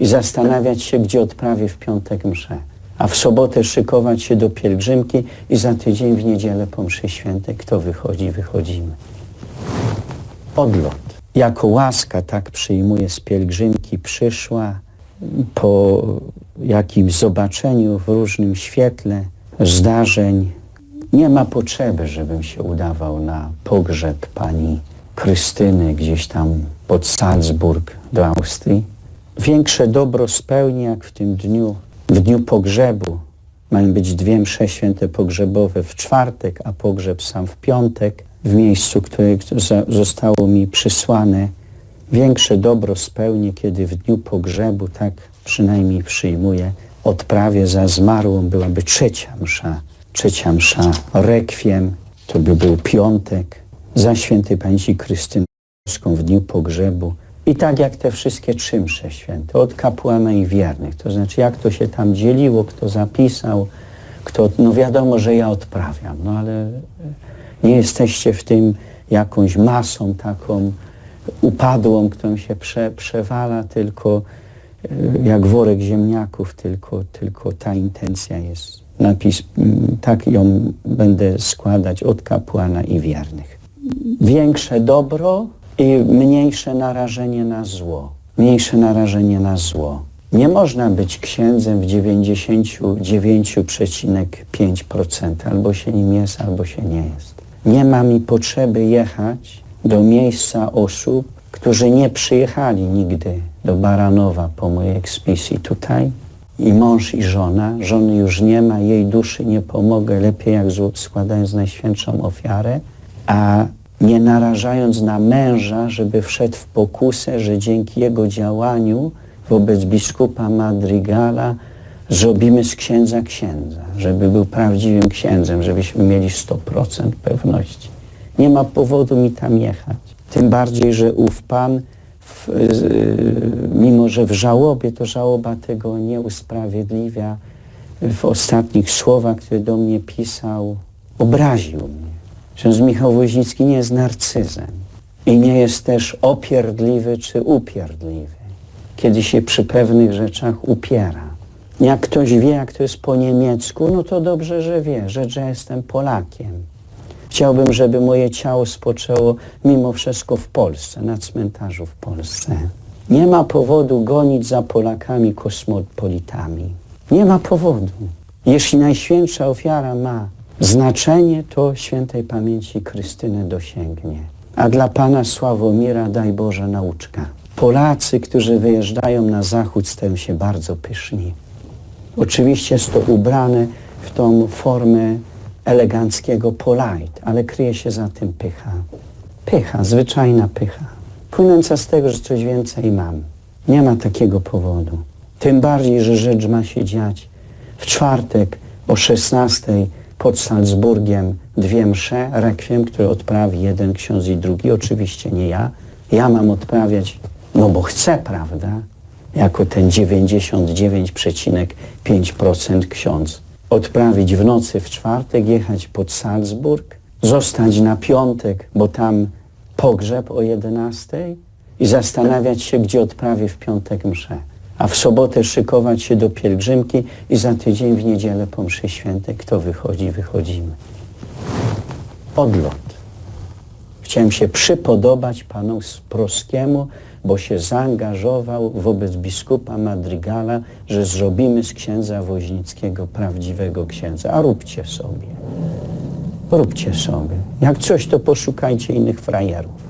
i zastanawiać się, gdzie odprawię w piątek mszę. A w sobotę szykować się do pielgrzymki i za tydzień w niedzielę po mszy świętej. Kto wychodzi, wychodzimy. Odlot. Jako łaska tak przyjmuję z pielgrzymki przyszła po jakimś zobaczeniu w różnym świetle zdarzeń. Nie ma potrzeby, żebym się udawał na pogrzeb pani Krystyny gdzieś tam pod Salzburg do Austrii. Większe dobro spełni, jak w tym dniu, w dniu pogrzebu. Mają być dwie msze święte pogrzebowe w czwartek, a pogrzeb sam w piątek, w miejscu, które zostało mi przysłane. Większe dobro spełnię, kiedy w dniu pogrzebu, tak przynajmniej przyjmuję, odprawię za zmarłą, byłaby trzecia msza. Trzecia msza, rekwiem, to by był piątek, za świętej pamięci Krystyny w dniu pogrzebu. I tak jak te wszystkie trzy msze święte, od kapłana i wiernych. To znaczy, jak to się tam dzieliło, kto zapisał, kto, no wiadomo, że ja odprawiam, no ale nie jesteście w tym jakąś masą taką upadłą, którą się prze, przewala, tylko e, jak worek ziemniaków, tylko, tylko ta intencja jest. Napis, mm, tak ją będę składać od kapłana i wiernych. Większe dobro i mniejsze narażenie na zło. Mniejsze narażenie na zło. Nie można być księdzem w 99,5%. Albo się nim jest, albo się nie jest. Nie ma mi potrzeby jechać do miejsca osób, którzy nie przyjechali nigdy do Baranowa po mojej eksmisji tutaj. I mąż i żona, żony już nie ma, jej duszy nie pomogę, lepiej jak składając najświętszą ofiarę, a nie narażając na męża, żeby wszedł w pokusę, że dzięki jego działaniu wobec biskupa Madrigala zrobimy z księdza księdza, żeby był prawdziwym księdzem, żebyśmy mieli 100% pewności. Nie ma powodu mi tam jechać. Tym bardziej, że ów pan, w, mimo że w żałobie, to żałoba tego nie usprawiedliwia. W ostatnich słowach, które do mnie pisał, obraził mnie. Ksiądz Michał Woźnicki nie jest narcyzem i nie jest też opierdliwy czy upierdliwy, kiedy się przy pewnych rzeczach upiera. Jak ktoś wie, jak to jest po niemiecku, no to dobrze, że wie, że, że jestem Polakiem. Chciałbym, żeby moje ciało spoczęło mimo wszystko w Polsce, na cmentarzu w Polsce. Nie ma powodu gonić za Polakami kosmopolitami. Nie ma powodu. Jeśli najświętsza ofiara ma znaczenie, to świętej pamięci Krystynę dosięgnie. A dla pana Sławomira daj Boże nauczka. Polacy, którzy wyjeżdżają na zachód, stają się bardzo pyszni. Oczywiście jest to ubrane w tą formę eleganckiego polite, ale kryje się za tym pycha. Pycha, zwyczajna pycha. Płynąca z tego, że coś więcej mam. Nie ma takiego powodu. Tym bardziej, że rzecz ma się dziać w czwartek o 16 pod Salzburgiem dwie msze, rekwiem, które odprawi jeden ksiądz i drugi. Oczywiście nie ja. Ja mam odprawiać, no bo chcę, prawda? Jako ten 99,5% ksiądz. Odprawić w nocy w czwartek, jechać pod Salzburg, zostać na piątek, bo tam pogrzeb o 11 i zastanawiać się, gdzie odprawię w piątek mszę. A w sobotę szykować się do pielgrzymki i za tydzień w niedzielę po mszy świętej. Kto wychodzi, wychodzimy. Odlot. Chciałem się przypodobać panu Proskiemu, bo się zaangażował wobec biskupa Madrygala, że zrobimy z księdza Woźnickiego prawdziwego księdza. A róbcie sobie. Róbcie sobie. Jak coś, to poszukajcie innych frajerów.